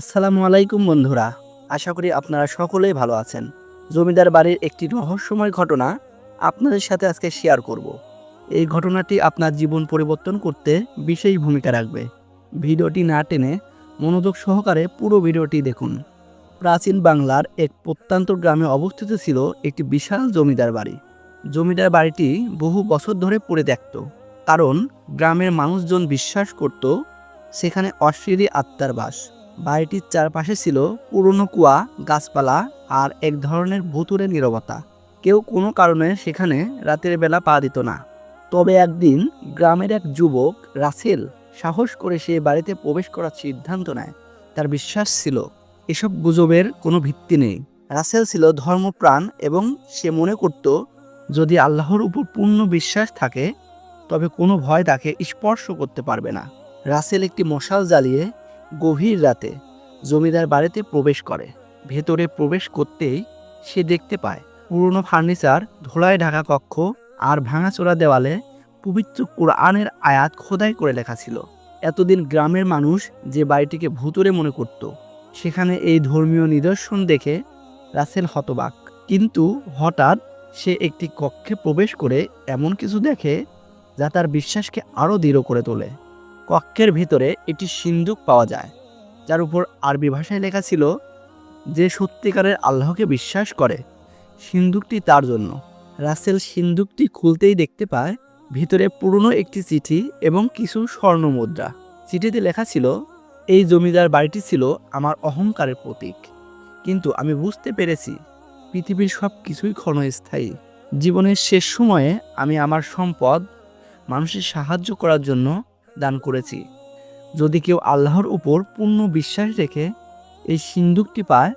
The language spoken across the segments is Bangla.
আসসালামু আলাইকুম বন্ধুরা, আশা করি আপনারা সকলেই ভালো আছেন। জমিদার বাড়ির একটি রহস্যময় ঘটনা আপনাদের সাথে আজকে শেয়ার করব। এই ঘটনাটি আপনার জীবন পরিবর্তন করতে বিশেষ ভূমিকা রাখবে। ভিডিওটি না টেনে মনোযোগ সহকারে পুরো ভিডিওটি দেখুন। প্রাচীন বাংলার এক প্রত্যন্ত গ্রামে অবস্থিত ছিল একটি বিশাল জমিদার বাড়ি। জমিদার বাড়িটি বহু বছর ধরে পড়ে দেখত, কারণ গ্রামের মানুষজন বিশ্বাস করত, সেখানে অশ্লীলী আত্মার বাস। বাড়িটির চারপাশে ছিল পুরনো কুয়া, গাছপালা আর এক ধরনের ভুতুরে নীরবতা। কেউ কোনো কারণে সেখানে রাতের বেলা পা দিত না। তবে একদিন গ্রামের এক যুবক রাসেল সাহস করে সে বাড়িতে প্রবেশ করার সিদ্ধান্ত নেয়। তার বিশ্বাস ছিল, এসব গুজবের কোনো ভিত্তি নেই। রাসেল ছিল ধর্মপ্রাণ এবং সে মনে করত, যদি আল্লাহর উপর পূর্ণ বিশ্বাস থাকে, তবে কোনো ভয় তাকে স্পর্শ করতে পারবে না। রাসেল একটি মশাল জ্বালিয়ে গভীর রাতে জমিদার বাড়িতে প্রবেশ করে। ভেতরে প্রবেশ করতেই সে দেখতে পায়, পুরনো ফার্নিচার, ধোলায় ঢাকা কক্ষ আর ভাঙাচোরা দেওয়ালে পবিত্র কোরআনের আয়াত খোদাই করে লেখা ছিল। এতদিন গ্রামের মানুষ যে বাড়িটিকে ভুতুরে মনে করত, সেখানে এই ধর্মীয় নিদর্শন দেখে রাসেল হতবাক। কিন্তু হঠাৎ সে একটি কক্ষে প্রবেশ করে এমন কিছু দেখে যা তার বিশ্বাসকে আরও দৃঢ় করে তোলে। কক্ষের ভিতরে একটি সিন্দুক পাওয়া যায়, যার উপর আরবি ভাষায় লেখা ছিল, যে সত্যিকারের আল্লাহকে বিশ্বাস করে সিন্দুকটি তার জন্য। রাসেল সিন্দুকটি খুলতেই দেখতে পায়, ভিতরে পুরনো একটি চিঠি এবং কিছু স্বর্ণ মুদ্রা। চিঠিতে লেখা ছিল, এই জমিদার বাড়িটি ছিল আমার অহংকারের প্রতীক। কিন্তু আমি বুঝতে পেরেছি, পৃথিবীর সব কিছুই ক্ষণস্থায়ী। জীবনের শেষ সময়ে আমি আমার সম্পদ মানুষের সাহায্য করার জন্য দান করেছি। যদি কেউ আল্লাহর উপর পূর্ণ বিশ্বাস রেখে এই সিন্দুকটি পায়,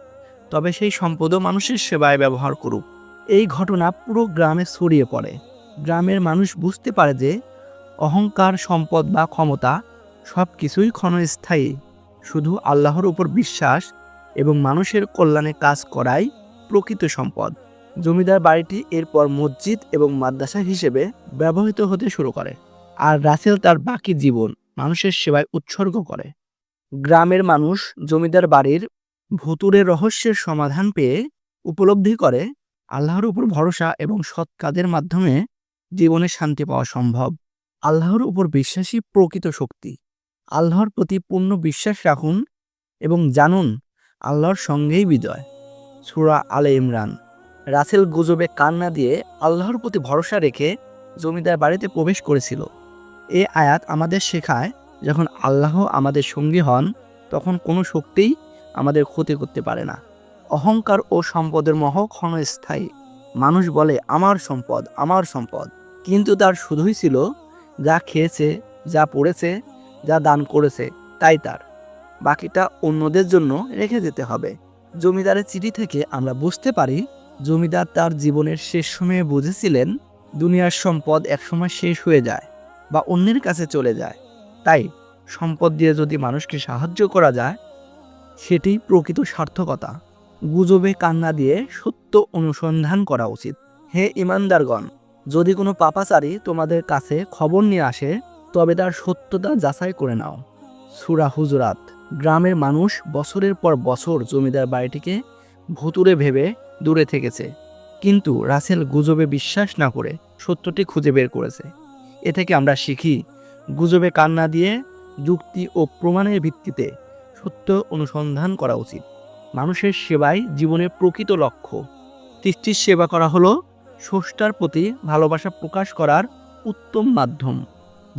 তবে সেই সম্পদও মানুষের সেবায় ব্যবহার করুক। এই ঘটনা পুরো গ্রামে ছড়িয়ে পড়ে। গ্রামের মানুষ বুঝতে পারে যে অহংকার, সম্পদ বা ক্ষমতা সব কিছুই ক্ষণস্থায়ী। শুধু আল্লাহর উপর বিশ্বাস এবং মানুষের কল্যাণে কাজ করাই প্রকৃত সম্পদ। জমিদার বাড়িটি এরপর মসজিদ এবং মাদ্রাসা হিসেবে ব্যবহৃত হতে শুরু করে। আর রাসেল তার বাকি জীবন মানুষের সেবায় উৎসর্গ করে। গ্রামের মানুষ জমিদার বাড়ির ভুতুরে রহস্যের সমাধান পেয়ে উপলব্ধি করে আল্লাহর উপর ভরসা এবং সৎ কাজের মাধ্যমে জীবনে শান্তি পাওয়া সম্ভব। আল্লাহর উপর বিশ্বাসী প্রকৃত শক্তি। আল্লাহর প্রতি পূর্ণ বিশ্বাস রাখুন এবং জানুন আল্লাহর সঙ্গেই বিজয়। সুরা আলে ইমরান। রাসেল গুজবে কান্না দিয়ে আল্লাহর প্রতি ভরসা রেখে জমিদার বাড়িতে প্রবেশ করেছিল। এ আয়াত আমাদের শেখায় যখন আল্লাহ আমাদের সঙ্গী হন, তখন কোনো শক্তিই আমাদের ক্ষতি করতে পারে না। অহংকার ও সম্পদের মহ ক্ষণস্থায়ী। মানুষ বলে, আমার সম্পদ আমার সম্পদ। কিন্তু তার শুধুই ছিল যা খেয়েছে, যা পড়েছে, যা দান করেছে, তাই তার। বাকিটা অন্যদের জন্য রেখে যেতে হবে। জমিদারের চিঠি থেকে আমরা বুঝতে পারি, জমিদার তার জীবনের শেষ সময়ে বুঝেছিলেন, দুনিয়ার সম্পদ একসময় শেষ হয়ে যায়। বা অন্যের কাছে চলে যায়। তাই সম্পদ দিয়ে যদি মানুষকে সাহায্য করা যায়, সেটি প্রকৃত সার্থকতা। গুজবে কান্না দিয়ে সত্য অনুসন্ধান করা উচিত। হে ইমানদারগণ, যদি কোনো পাপাচারী তোমাদের কাছে খবর নিয়ে আসে, তবে তার সত্যতা যাচাই করে নাও। সুরা হুজরাত, গ্রামের মানুষ বছরের পর বছর জমিদার বাড়িটিকে ভুতুরে ভেবে দূরে থেকেছে। কিন্তু রাসেল গুজবে বিশ্বাস না করে সত্যটি খুঁজে বের করেছে। এ থেকে আমরা শিখি গুজবে কান্না দিয়ে যুক্তি ও প্রমাণের ভিত্তিতে সত্য অনুসন্ধান করা উচিত। মানুষের সেবাই জীবনের প্রকৃত লক্ষ্য। সৃষ্টির সেবা করা হলো স্রষ্টার প্রতি ভালোবাসা প্রকাশ করার উত্তম মাধ্যম।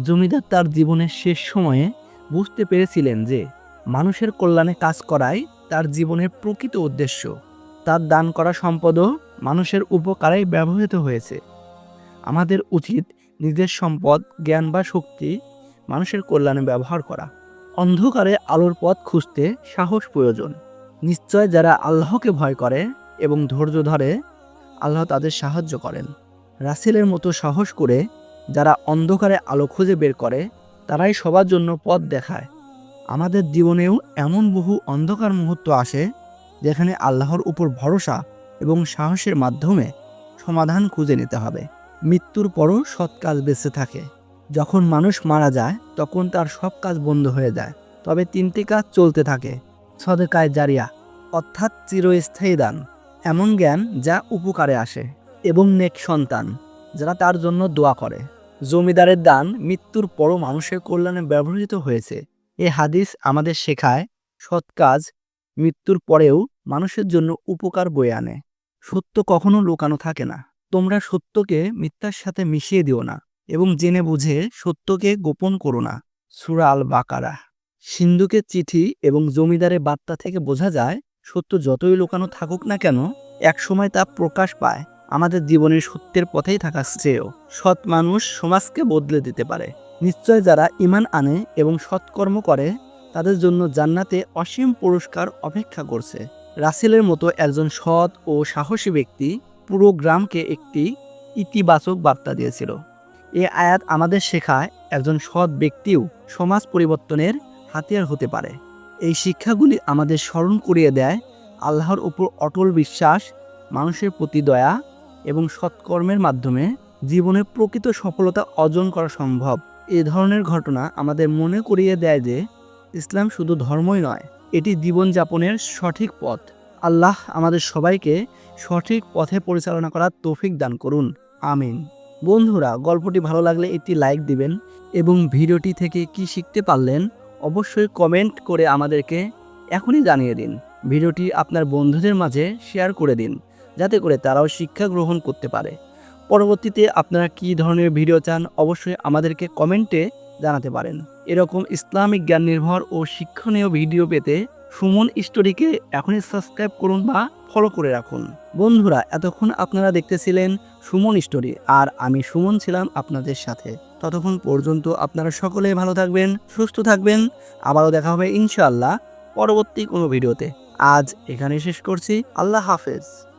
জমিদার তার জীবনের শেষ সময়ে বুঝতে পেরেছিলেন যে মানুষের কল্যাণে কাজ করাই তার জীবনের প্রকৃত উদ্দেশ্য। তার দান করা সম্পদও মানুষের উপকারেই ব্যবহৃত হয়েছে। আমাদের উচিত নিজের সম্পদ, জ্ঞান বা শক্তি মানুষের কল্যাণে ব্যবহার করা। অন্ধকারে আলোর পথ খুঁজতে সাহস প্রয়োজন। নিশ্চয় যারা আল্লাহকে ভয় করে এবং ধৈর্য ধরে, আল্লাহ তাদের সাহায্য করেন। রাসেলের মতো সাহস করে যারা অন্ধকারে আলো খুঁজে বের করে, তারাই সবার জন্য পথ দেখায়। আমাদের জীবনেও এমন বহু অন্ধকার মুহূর্ত আসে, যেখানে আল্লাহর উপর ভরসা এবং সাহসের মাধ্যমে সমাধান খুঁজে নিতে হবে। মৃত্যুর পরও সৎ কাজ বেঁচে থাকে। যখন মানুষ মারা যায়, তখন তার সব কাজ বন্ধ হয়ে যায়। তবে তিনটি কাজ চলতে থাকে। সদেকায় জারিয়া, অর্থাৎ চিরস্থায়ী দান। এমন জ্ঞান যা উপকারে আসে এবং নেক সন্তান, যারা তার জন্য দোয়া করে। জমিদারের দান মৃত্যুর পরও মানুষের কল্যাণে ব্যবহৃত হয়েছে। এ হাদিস আমাদের শেখায়, সৎ কাজ মৃত্যুর পরেও মানুষের জন্য উপকার বয়ে আনে। সত্য কখনো লুকানো থাকে না। তোমরা সত্যকে মিথ্যার সাথে মিশিয়ে দিও না এবং জেনে বুঝে সত্যকে গোপন করো না। সুরা আল বাকারা সিন্ধুকের চিঠি এবং জমিদারের বার্তা থেকে বোঝা যায়, সত্য যতই লুকানো থাকুক না কেন, একসময় তা প্রকাশ পায়। আমাদের জীবনের সত্যের পথেই থাকা শ্রেয় সৎ মানুষ সমাজকে বদলে দিতে পারে। নিশ্চয় যারা ইমান আনে এবং সৎকর্ম করে, তাদের জন্য জান্নাতে অসীম পুরস্কার অপেক্ষা করছে। রাসেলের মতো একজন সৎ ও সাহসী ব্যক্তি পুরো গ্রামকে একটি ইতিবাচক বার্তা দিয়েছিল। এ আয়াত আমাদের শেখায় একজন সৎ ব্যক্তিও সমাজ পরিবর্তনের হাতিয়ার হতে পারে। এই শিক্ষাগুলি আমাদের স্মরণ করিয়ে দেয় আল্লাহর উপর অটল বিশ্বাস, মানুষের প্রতি দয়া এবং সৎকর্মের মাধ্যমে জীবনে প্রকৃত সফলতা অর্জন করা সম্ভব। এ ধরনের ঘটনা আমাদের মনে করিয়ে দেয় যে ইসলাম শুধু ধর্মই নয়, এটি জীবনযাপনের সঠিক পথ। আল্লাহ আমাদের সবাইকে সঠিক পথে পরিচালনা করার তৌফিক দান করুন। আমিন। বন্ধুরা, গল্পটি ভালো লাগলে একটি লাইক দিবেন এবং ভিডিওটি থেকে কি শিখতে পারলেন অবশ্যই কমেন্ট করে আমাদেরকে এখনই জানিয়ে দিন। ভিডিওটি আপনার বন্ধুদের মাঝে শেয়ার করে দিন, যাতে করে তারাও শিক্ষা গ্রহণ করতে পারে। পরবর্তীতে আপনারা কী ধরনের ভিডিও চান অবশ্যই আমাদেরকে কমেন্টে জানাতে পারেন। এরকম ইসলামিক জ্ঞান নির্ভর ও শিক্ষণীয় ভিডিও পেতে সুমন স্টোরিকে এখনই সাবস্ক্রাইব করুন বা ফলো করে রাখুন। বন্ধুরা, এতক্ষণ আপনারা দেখতেছিলেন সুমন স্টোরি, আর আমি সুমন ছিলাম আপনাদের সাথে। ততক্ষণ পর্যন্ত আপনারা সকলেই ভালো থাকবেন, সুস্থ থাকবেন। আবারও দেখা হবে ইনশাআল্লাহ পরবর্তী কোনো ভিডিওতে। আজ এখানে শেষ করছি। আল্লাহ হাফেজ।